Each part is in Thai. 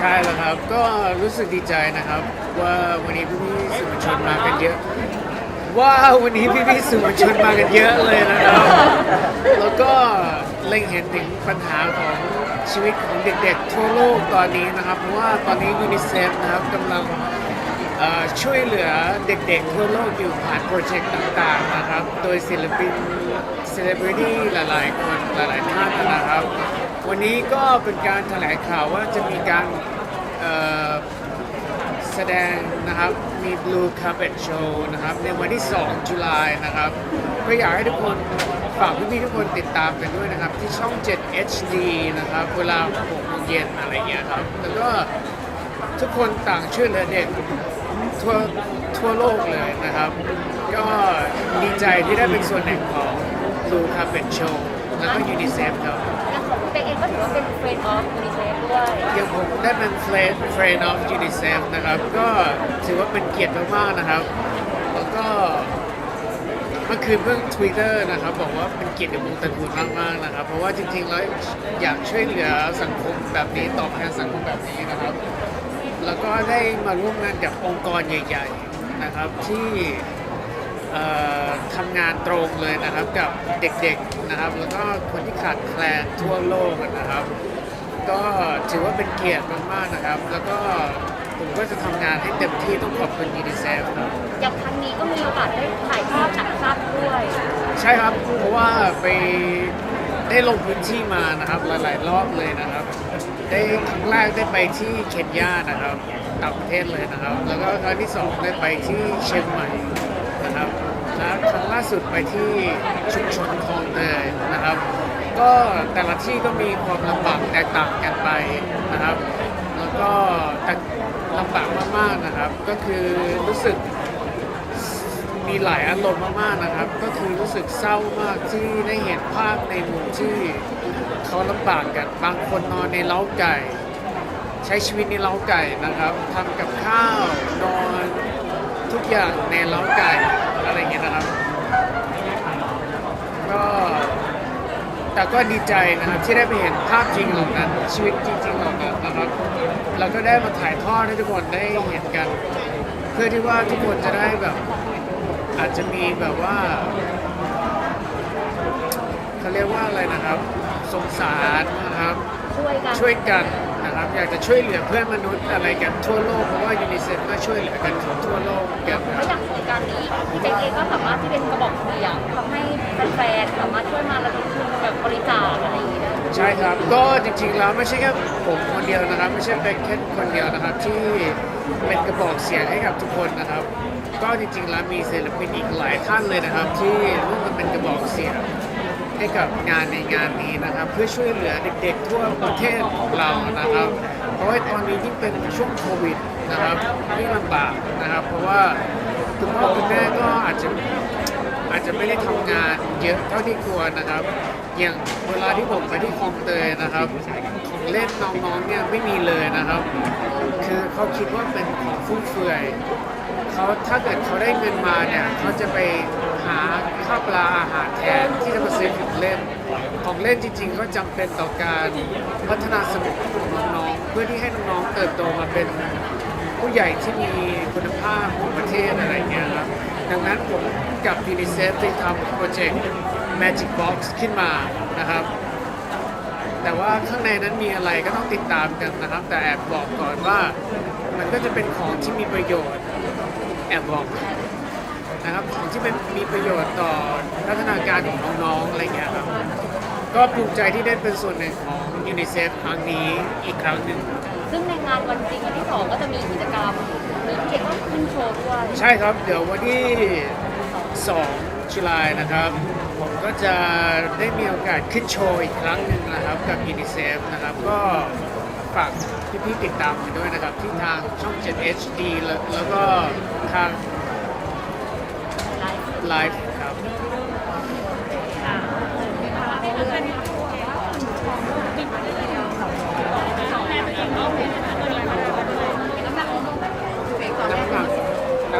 ใช่แล้วครับ ก็รู้สึกดีใจนะครับ ว่าวันนี้พี่ๆสื่อมวลชนมากันเยอะว้าววันนี้พี่ๆสื่อมวลชนมากันเยอะเลยนะครับ แล้วก็เล็งเห็นถึงปัญหาของชีวิตของเด็กๆทั่วโลกตอนนี้นะครับ เพราะว่าตอนนี้ยูนิเซฟนะครับกำลังเอ่อช่วยเหลือเด็กๆทั่วโลกอยู่ผ่านโปรเจกต์ต่างๆนะครับ โดยศิลปินเซเลบริตี้หลายๆคนหลายๆท่านนะครับ วันนี้ก็เป็นการแถลงข่าวว่าจะมีการแสดงนะครับมี Blue Carpet Show นะครับในวันที่ 2 จุลายนะครับ ก็อยากให้ทุกคนฝากพี่ๆทุกคนติดตามกันด้วยนะครับ ที่ช่อง 7 HD นะครับ เวลา6โมงเย็นอะไรเงี้ยครับ แล้วก็ทุกคนต่างช่วยเหลือเด็กทั่วทั่วโลกเลยนะครับ ก็ดีใจที่ได้เป็นส่วนหนึ่งของ Blue Carpet Show แล้วก็ UNICEF ครับ เป๊กเองก็ถือว่าเป็นเฟรนด์ออฟยูนิเซฟด้วยอย่างผมได้เป็น Friend Friend of UNICEF นะครับ ก็ถือว่าเป็นเกียรติมากๆนะครับ แล้วก็เมื่อคืนเพิ่ง Twitter นะครับ บอกว่าเป็นเกียรติกับวงตระกูลมากๆนะครับ เพราะว่าจริงๆแล้วอยากช่วยเหลือสังคมแบบนี้ตอบแทนสังคมแบบนี้นะครับ แล้วก็ได้มาร่วมงานกับองค์กรใหญ่ ๆ นะครับที่ เอ่อทำงานตรงเลยนะครับกับเด็กๆนะครับ แล้วก็คนที่ขาดแคลนทั่วโลกนะครับ ก็ถือว่าเป็นเกียรติมากๆนะครับ แล้วก็ผมก็จะทำงานให้เต็มที่ต้องขอบคุณยูนิเซฟครับ อย่างครั้งนี้ก็มีโอกาสได้ถ่ายทอดหนังสั้นด้วยใช่ครับ เพราะว่าไปได้ลงพื้นที่มานะครับ หลายๆ รอบเลยนะครับ ได้ครั้งแรกได้ไปที่เคนยานะครับต่างประเทศเลยนะครับ แล้วก็ครั้งที่สองได้ไปที่เชียงใหม่ นะครับ และครั้งล่าสุดไปที่ชุมชนคลองเตยนะครับ ก็แต่ละที่ก็มีความลำบากแตกต่างกันไปนะครับ แล้วก็แต่ลำบากมากๆนะครับ ก็คือรู้สึกมีหลายอารมณ์มากๆนะครับ ก็คือรู้สึกเศร้ามากที่ได้เห็นภาพในมุมที่เขาลำบากกัน บางคนนอนในเล้าไก่ ใช้ชีวิตในเล้าไก่นะครับทำกับข้าวนอน ทุกอย่างในเล้าไก่อะไรเงี้ยนะครับ ก็แต่ก็ดีใจนะครับที่ได้ไปเห็นภาพจริงเหล่านั้น ชีวิตจริงๆเหล่านั้นนะครับเราก็ได้มาถ่ายทอดให้ทุกคนได้เห็นกัน เพื่อที่ว่าทุกคนจะได้แบบ อาจจะมีแบบว่าเขาเรียกว่าอะไรนะครับ สงสารนะครับ ช่วยกันช่วยกันนะ ครับอยากจะช่วยเหลือเพื่อนมนุษย์อะไรกันทั่วโลกเพราะว่ายูนิเซฟก็ช่วยเหลือกันทั่วโลกกันนะแล้วคอรับย่างโครงการนี้พี่เป๊กเองก็สามารถที่เป็นกระบอกเสียงทำให้แฟนๆสามารถช่วยมาระดมทุนแบบบริจาคอะไรอย่างนี้ได้ใช่ครับ ก็จริงๆแล้วไม่ใช่แค่ผมคนเดียวนะครับ ไม่ใช่เป็นแค่คนเดียวนะครับ ที่เป็นกระบอกเสียงให้กับทุกคนนะครับ ก็จริงๆแล้วมีศิลปินอีกหลายท่านเลยนะครับ ที่ร่วมกันเป็นกระบอกเสียง ให้กับงานในงานนี้นะครับ เพื่อช่วยเหลือเด็กๆ ทั่วประเทศของเรานะครับ เพราะว่าตอนนี้ยิ่งเป็นช่วงโควิดนะครับยิ่งลำบากนะครับ เพราะว่าคุณพ่อคุณแม่ก็อาจจะอาจจะไม่ได้ทำงานเยอะเท่าที่ควรนะครับ อย่างเวลาที่ผมไปที่คลองเตยนะครับ ของเล่นน้องๆเนี่ยไม่มีเลยนะครับ คือเขาคิดว่าเป็นของฟุ่มเฟือยเขาถ้าเกิดเขาได้เงินมาเนี่ยเขาจะไปหาข้าวปลาอาหารแทนที่ เล่น ของเล่นจริง ๆ ก็จำเป็นต่อการพัฒนาสมองของน้องๆเพื่อที่ให้น้องๆเติบโตมาเป็นผู้ใหญ่ที่มีคุณภาพของประเทศอะไรเงี้ยครับดังนั้นผมกับยูนิเซฟได้ทำโปรเจกต์ Magic Box ขึ้นมานะครับ แต่ว่าข้างในนั้นมีอะไรก็ต้องติดตามกันนะครับ แต่แอบบอกก่อนว่ามันก็จะเป็นของที่มีประโยชน์แอบบอก นะครับของที่เป็นมีประโยชน์ต่อพัฒนาการของน้องๆอะไรเงี้ยครับก็ภูมิใจที่ได้เป็นส่วนหนึ่งของยูนิเซฟครั้งนี้อีกครั้งหนึ่งซึ่งในงานวันจริงวันที่สองก็จะมีกิจกรรมมีพี่เป๊กก็ขึ้นโชว์ด้วยใช่ครับเดี๋ยววันที่2จุลายนะครับ ผมก็จะได้มีโอกาสขึ้นโชว์อีกครั้งหนึ่งนะครับกับยูนิเซฟนะครับก็ฝากพี่ๆติดตามกันด้วยนะครับ ที่ทางช่อง 7 HD แล้วแล้วก็ทาง ไลฟ์ครับ น้ำหนักน้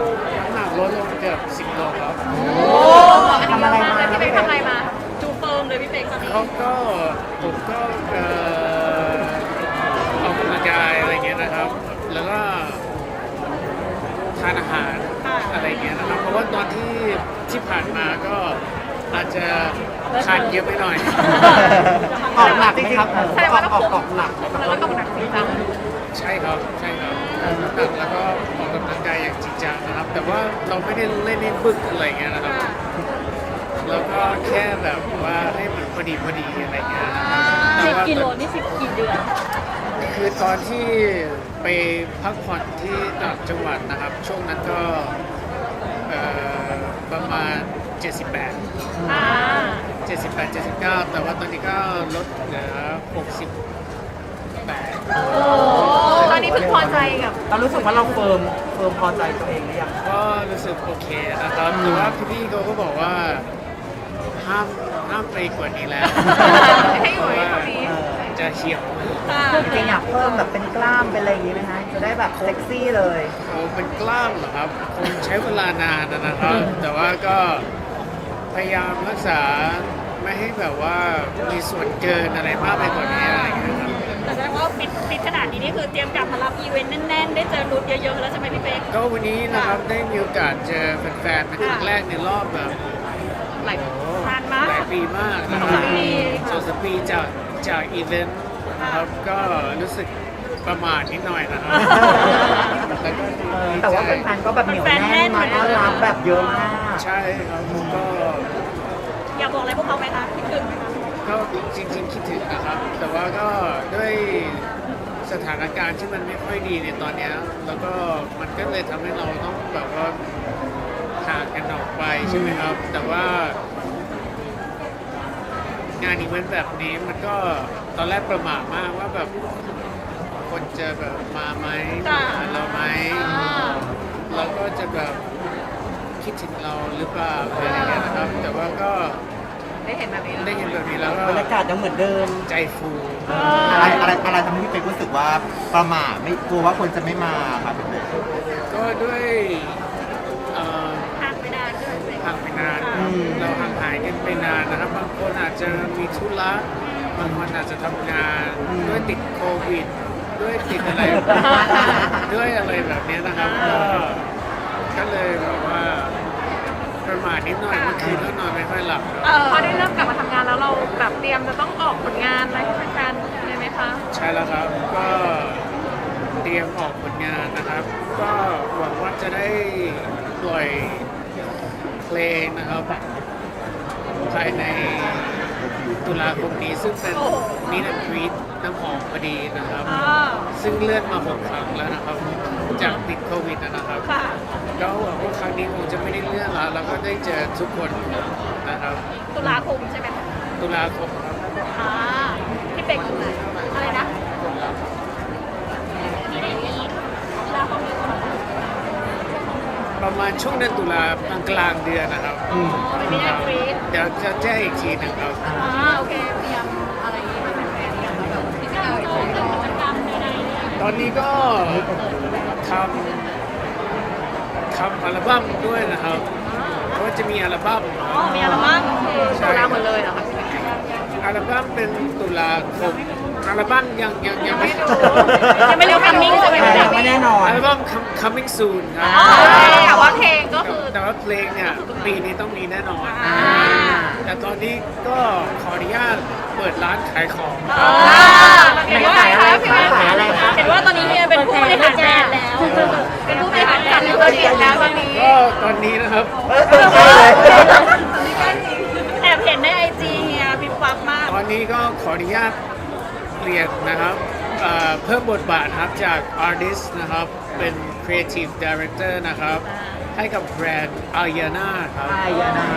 ำหนักลดลงเกือบสิบโลครับ ทำอะไรมาพี่เป๊กทำอะไรมาจูเฟิร์มเลยพี่เป๊กตอนนี้ เขาก็ผมก็เอ่อออกกำลังกายอะไรเงี้ย อาจจะขาดเยอะไปหน่ อยออกหนักไหมครับแสดงว่าเราออกออกหนักไหมครับแล้วก็หนักจริงจังใช่ครับใช่ครับหนักแล้วก็ออกกำลังกายอย่างจริงจังนะครับ แต่ว่าเราไม่ได้เล่นให้บึกอะไรเงี้ยนะครับเราก็แค่แบบว่าให้มันพอดีพอดีอะไรเงี้ยนะครับแต่สิบว่ากิโลนี่สิบกี่เดือนคือตอนที่ไปพักผ่อนที่ต่างจังหวัดนะครับ ช่วงนั้นก็เอ่อประมาณ 78 อ่า 78 79 แต่ว่าตอนนี้ก็ลดเหลือ68โอ้ตอนนี้เพิ่งพอใจกับเรารู้สึกว่าเราเฟิร์มเฟิร์มพอใจตัวเองหรือยังก็รู้สึกโอเคนะครับแต่ว่าพี่ๆเขาก็บอกว่าห้ามห้ามไปกว่านี้แล้วให้อยู่ไว้เท่านี้เออจะเฉียวจริงๆอยากเพิ่มแบบเป็นกล้ามเป็นอะไรอย่างนี้ไหมคะจะได้แบบเซ็กซี่เลยโอ้เป็นกล้ามเหรอครับคงใช้เวลานานนะครับ แต่ว่าก็พยายามรักษา ไม่ให้แบบว่ามีส่วนเกินอะไรมากไปกว่านี้อะไรอย่างเงี้ยครับแต่แสดงว่าฟิตฟิตขนาดนี้นี่คือเตรียมกลับมารับอีเวนต์แน่นๆ ได้เจอรุ่นเยอะๆ แล้วใช่ไหมพี่เป๊ก ก็วันนี้นะครับได้มีโอกาสเจอแฟนๆเป็นครั้งแรกในรอบแบบหลายนานมาหลายกปีมากนะครับสองปี สองสามปีจากจากอีเวนต์นะครับก็รู้สึกประมาทนิดหน่อยนะครับแต่ก็ดีเออแต่ว่าแฟนๆก็แบบเหนียวแน่นมาต้อนรับแบบเยอะมาก ใช่ครับก็ อยากบอกอะไรพวกเขาไหมคะคิดถึงไหมคะก็จริงๆคิดถึงนะครับ แต่ว่าก็ด้วยสถานการณ์ที่มันไม่ค่อยดีในตอนเนี้ยแล้วก็มันก็เลยทำให้เราต้องแบบว่าห่างกันออกไปใช่ไหมครับ แต่ว่า งานอีเวนต์แบบนี้มันก็ตอนแรกประหม่ามากว่าแบบคนจะแบบมาไหมมาหาเราไหมอ่าเราก็จะแบบคิดถึงเราหรือเปล่าอะไรอย่างเงี้ยนะครับ แต่ว่าก็ ได้เห็นแบบนี้ได้เห็นแบบนี้แล้วก็บรรยากาศยังเหมือนเดิม ใจฟูอะไรอะไรอะไรทำให้พี่เป็กรู้สึกว่าประหม่าไม่กลัวว่าคนจะไม่มาครับพี่เป็กก็ด้วยเอ่อห่างไปนานด้วยห่างไปนานอืมเราห่างหายกันไปนานนะครับบางคนอาจจะมีธุระบางคนอาจจะทำงานด้วยติดโควิด ด้วยติดอะไร ด้วยอะไรแบบเนี้ยนะครับก็ก็เลยแบบว่าประมาทนิดหน่อยเมื่อคืนก็นอนไม่ค่อยหลับพอได้เริ่มกลับมาทำ แล้วครับ ก็เตรียมออกผลงานนะครับ ก็หวังว่าจะได้ปล่อยเพลงนะครับภายในตุลาคมนี้ซึ่งเป็นโอ้โหนินันทวีตน้ำหอมพอดีนะครับอ่าซึ่งเลื่อนมาหกครั้งแล้วนะครับ จากติดโควิดนะครับค่ะก็หวังว่าครั้งนี้คงจะไม่ได้เลื่อนแล้วแล้วก็ได้เจอทุกคนนะครับ ตุลาคมใช่ไหมคะตุลาคมครับอ่าพี่เป็กอะไรนะมีได้มีตุลาคมมีคน ประ มาณช่วงเดือนตุลากลางๆเดือนนะครับไม่ได้กรี๊ด เดี๋ยวจะแจ้งอีกทีหนึงครับ อ่าโอเคเตรียมอะไรอย่างงี้มาเป็นแฟนๆกันแบบกิจกรรมโชว์กิจกรรมใดๆเนี่ยตอนนี้ก็ทำทำอัลบั้มด้วยนะครับเพราะว่าจะมีอัลบั้มอ๋อมีอัลบั้มตุลาหมดเลยเหรอคะอัลบั้มเป็นตุลาคม อัลบั้มยังยังยังไม่ยังไม่รู้คัมมิ่งใช่ไหมคะยังไม่แน่นอนอัลบั้ม com- coming soon ครับอ๋อแต่ว่าเพลงก็คือแต่ว่าเพลงเนี่ยปีนี้ต้องมีแน่นอน อ่าแต่ตอนนี้ก็ขออนุญาตเปิดร้านขายของอ่าเห็นว่าขายอะไรคะขายอะไรคะเห็นว่าตอนนี้เนี่ยเป็นผู้บริหารแบรนด์แล้ว เป็นผู้บริหารแบรนด์ธุรกิจแล้วตอนนี้ก็ตอนนี้นะครับ แอบเห็นในไอจีเฮียพิบวับมาก ตอนนี้ก็ขออนุญาต เปลี่ยนนะครับเอ่อเพิ่มบทบาทครับจาก artist นะครับ เป็น creative director นะครับ ให้กับแบรนด์ Ariana ครับ อายานา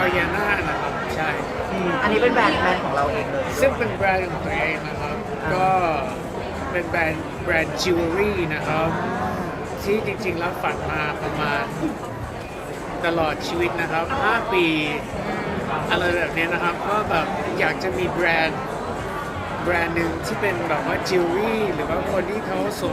Ariana นะครับ ใช่อืมอันนี้เป็นแบรนด์แบรนด์ของเราเองเลยซึ่งเป็นแบรนด์ของตัวเองนะครับ ก็เป็นแบรนด์แบรนด์จิวเวลรี่นะครับ ที่จริงๆแล้วฝันมาประมาณตลอดชีวิตนะครับ 5 ปี อะไรแบบนี้นะครับ ก็แบบอยากจะมีแบรนด์ แบรนด์หนึ่งที่เป็นแบบว่าจิวเวลรี่หรือว่าคนที่เขาสวม